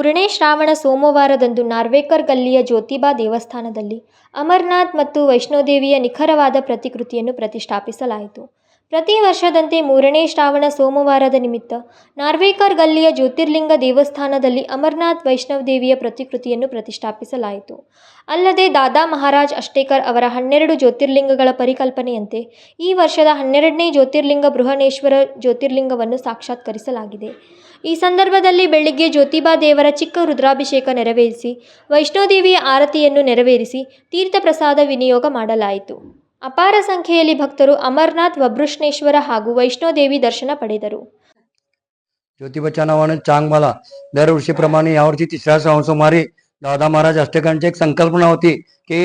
ಮೂರನೇ ಶ್ರಾವಣ ಸೋಮವಾರದಂದು ನಾರ್ವೇಕರ್ ಗಲ್ಲಿಯ ಜ್ಯೋತಿಬಾ ದೇವಸ್ಥಾನದಲ್ಲಿ ಅಮರನಾಥ್ ಮತ್ತು ವೈಷ್ಣೋದೇವಿಯ ನಿಖರವಾದ ಪ್ರತಿಕೃತಿಯನ್ನು ಪ್ರತಿಷ್ಠಾಪಿಸಲಾಯಿತು. ಪ್ರತಿ ವರ್ಷದಂತೆ ಮೂರನೇ ಶ್ರಾವಣ ಸೋಮವಾರದ ನಿಮಿತ್ತ ನಾರ್ವೇಕರ್ ಗಲ್ಲಿಯ ಜ್ಯೋತಿರ್ಲಿಂಗ ದೇವಸ್ಥಾನದಲ್ಲಿ ಅಮರನಾಥ್ ವೈಷ್ಣವದೇವಿಯ ಪ್ರತಿಕೃತಿಯನ್ನು ಪ್ರತಿಷ್ಠಾಪಿಸಲಾಯಿತು. ಅಲ್ಲದೆ ದಾದಾ ಮಹಾರಾಜ್ ಅಷ್ಟೇಕರ್ ಅವರ ಹನ್ನೆರಡು ಜ್ಯೋತಿರ್ಲಿಂಗಗಳ ಪರಿಕಲ್ಪನೆಯಂತೆ ಈ ವರ್ಷದ ಹನ್ನೆರಡನೇ ಜ್ಯೋತಿರ್ಲಿಂಗ ಬೃಹನೇಶ್ವರ ಜ್ಯೋತಿರ್ಲಿಂಗವನ್ನು ಸಾಕ್ಷಾತ್ಕರಿಸಲಾಗಿದೆ. ಈ ಸಂದರ್ಭದಲ್ಲಿ ಬೆಳಿಗ್ಗೆ ಜ್ಯೋತಿಬಾ ದೇವರ ಚಿಕ್ಕ ರುದ್ರಾಭಿಷೇಕ ನೆರವೇರಿಸಿ, ವೈಷ್ಣೋದೇವಿಯ ಆರತಿಯನ್ನು ನೆರವೇರಿಸಿ ತೀರ್ಥಪ್ರಸಾದ ವಿನಿಯೋಗ ಮಾಡಲಾಯಿತು. ಅಪಾರ ಸಂಖ್ಯೆಯಲ್ಲಿ ಭಕ್ತರು ಅಮರನಾಥ್ ವಬೃಷ್ಣೇಶ್ವರ ಹಾಗೂ ವೈಷ್ಣೋದೇವಿ ದರ್ಶನ ಪಡೆದರು ज्योतिबाच्या नावानं चांगमाला दरवर्षीप्रमाणे यावर्षी तिसऱ्या सं- सोमवारी दादा महाराज अष्टकांची एक संकल्पना होती की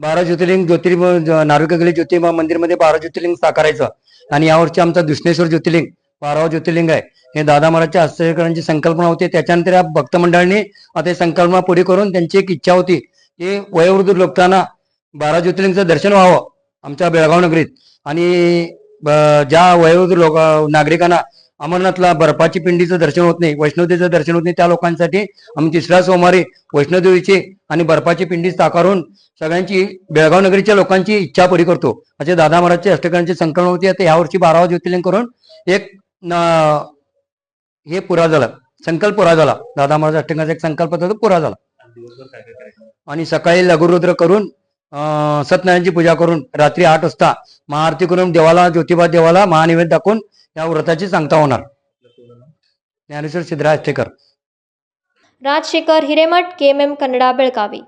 बारा ज्योतिर्लिंग ज्योतिर्लिंग नार्विकगली ज्योतिबा मंदिरमध्ये बारा ज्योतिर्लिंग साकारायचं आणि यावर्षी आमचा दुष्णेश्वर ज्योतिर्लिंग बारावा ज्योतिर्लिंग आहे हे दादा महाराजच्या अष्टकांची संकल्पना होती त्याच्यानंतर या भक्त मंडळांनी आता ही संकल्पना पुढे करून त्यांची एक इच्छा होती की वयोवृद्ध लोकांना बारा ज्योतिर्लिंगचं दर्शन व्हावं आमच्या बेळगाव नगरीत. आणि ज्या वयोवृद्ध लोक नागरिकांना अमरनाथला बर्फाची पिंडीचं दर्शन होत नाही वैष्णोदेवीचं दर्शन होत नाही त्या लोकांसाठी आम्ही तिसऱ्या सोमवारी वैष्णोदेवीची आणि बर्फाची पिंडी साकारून सगळ्यांची बेळगाव नगरीच्या लोकांची इच्छा पुरी करतो. असे दादा महाराजचे अष्टकांची संकल्पना होती. आता यावर्षी बारावा ज्योतिर्लिंग करून एक हे पुरा झाला. संकल्प पुरा झाला. दादा महाराज अष्टकांचा एक संकल्प पुरा झाला. आणि सकाळी लघुरुद्र करून सत्यनारायणची पूजा करून रात्री आठ वाजता महाआरती करून देवाला ज्योतिबा देवाला महानिवेद दाखवून या व्रताची सांगता होणार. ज्ञानेश्वर सिद्धराज ठेकर राजशेखर हिरेमठ केम एम कन्नडा बेळगावी.